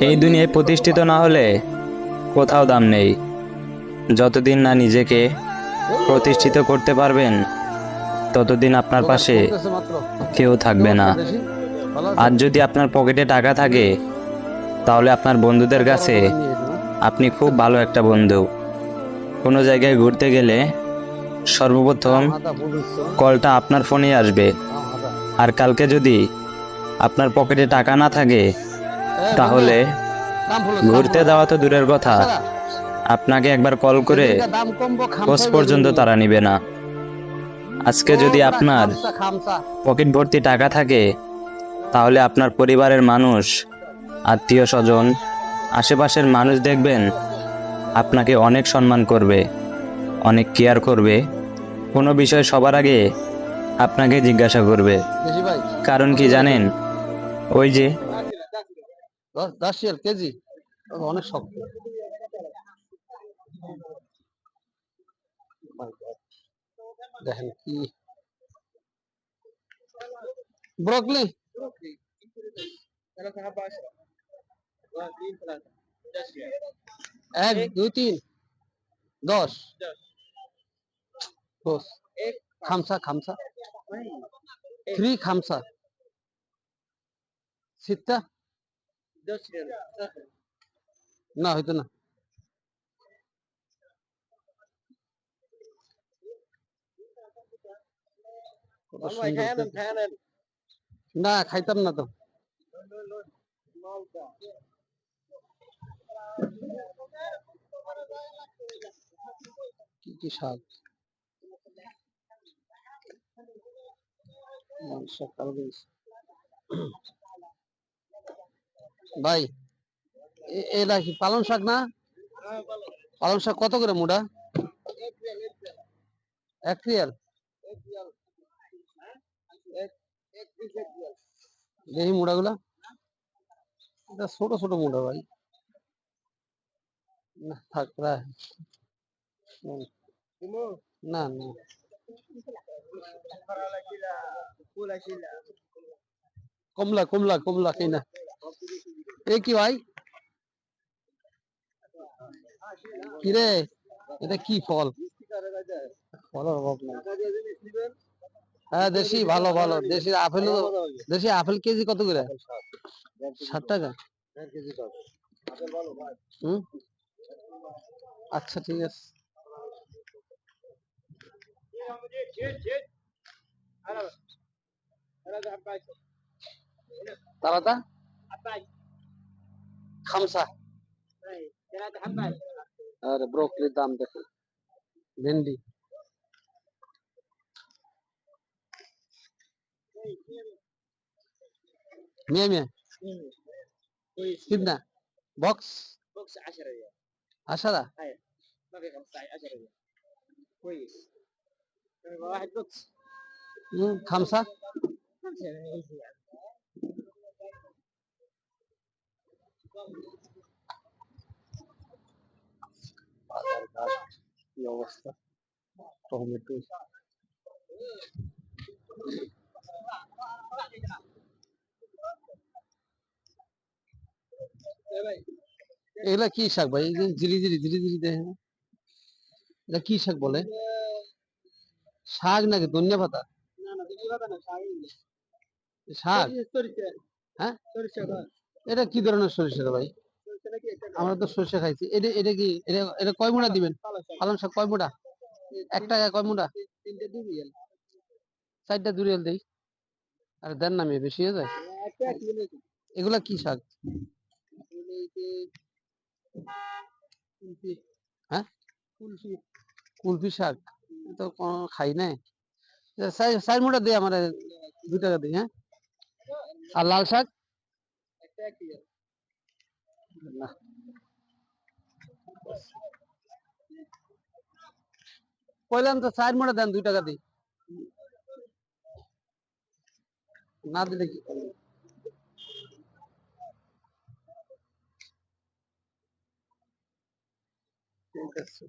এই দুনিয়ায় প্রতিষ্ঠিত না হলে কোথাও দাম নেই যতদিন না নিজেকে প্রতিষ্ঠিত করতে পারবেন, ততদিন আপনার পাশে কেউ থাকবে না? আর যদি আপনার পকেটে টাকা থাকে, তাহলে আপনার বন্ধুদের কাছে? আপনি খুব ভালো একটা বন্ধু কোনো জায়গায় ঘুরতে গেলে সর্বপ্রথম কলটা আপনার ফোনেই আসবে আর কালকে যদি আপনার পকেটে টাকা না থাকে তাহলে ঘুরতে যাওয়া তো দূরের কথা। আপনাকে একবার কল করে বেশি পর্যন্ত তারা নিবে না। আজকে যদি আপনার। পকেট ভর্তি টাকা থাকে তাহলে আপনার পরিবারের মানুষ আত্মীয় স্বজন আশেপাশের মানুষ দেখবেন আপনাকে অনেক সম্মান করবে অনেক কেয়ার করবে। কোনো বিষয় সবার আগে আপনাকে জিজ্ঞাসা করবে। কারণ কি জানেন? ওই যে দশ শেয়ার কেজি? অনেক শক্ত. দেখেন কি। ব্রকলি এক, দুই, তিন। দশ। দশ খামসা খামসা। থ্রি খামসা। সিটটা না হয়তো না। না খাইতাম না তো কি কি শাক দিয়েছে। ভাই, এ- এরা কি পালং শাক না? পালং শাক কত করে মুড়া এক রিয়াল। দেখি মুড়াগুলা এটা ছোট ছোট মুড়া ভাই। না, থাক না না। কমলা কমলা কমলা খাই না এ কি ভাই? কিরে এটা কি ফল? ফলের হ্যাঁ দেশি, ভালো ভালো। দেশি আপেল দেশি আপেল কেজি কত করে? ষাট টাকা। হুম? আচ্ছা ঠিক আছে। তারাতা? खमसा अरे ब्रोकली दाम देखो भिंडी में में कितना बॉक्स बॉक्स عشرة ريال عشرة؟ ايوه باقي 15 10 ريال كويس واحد بوكس خمسة؟ خمسة يعني কি অবস্থা? টমেটো এগুলা কি শাক ভাই? জিরি জিরি জিরি জিরি দেখেন। এটা কি শাক বলে? শাক নাকি ধনিয়া পাতা? শাক। হ্যাঁ? না এটা কি ধরনের সরিষা ভাই? আমরা তো সরিষা খাইছি। এটা এটা কি, এটা এটা কয় মুড়া দিবেন? পালং শাক কয় মুড়া এক টাকা কয় দুই রিয়াল চারটা দুরিয়াল দেই। আর দেন না মেয়ে, বেশি হয়ে যায়। এগুলা কি শাক? হ্যাঁ? কুলফি শাক। তো কোনো খাই নাই। চার মোটা দে আমার দু টাকা দিই হ্যাঁ? আর লাল শাক? না। কইলাম তো চার মুড়া দেন দুই টাকা দিই না দিলে কি ঠিক আছে।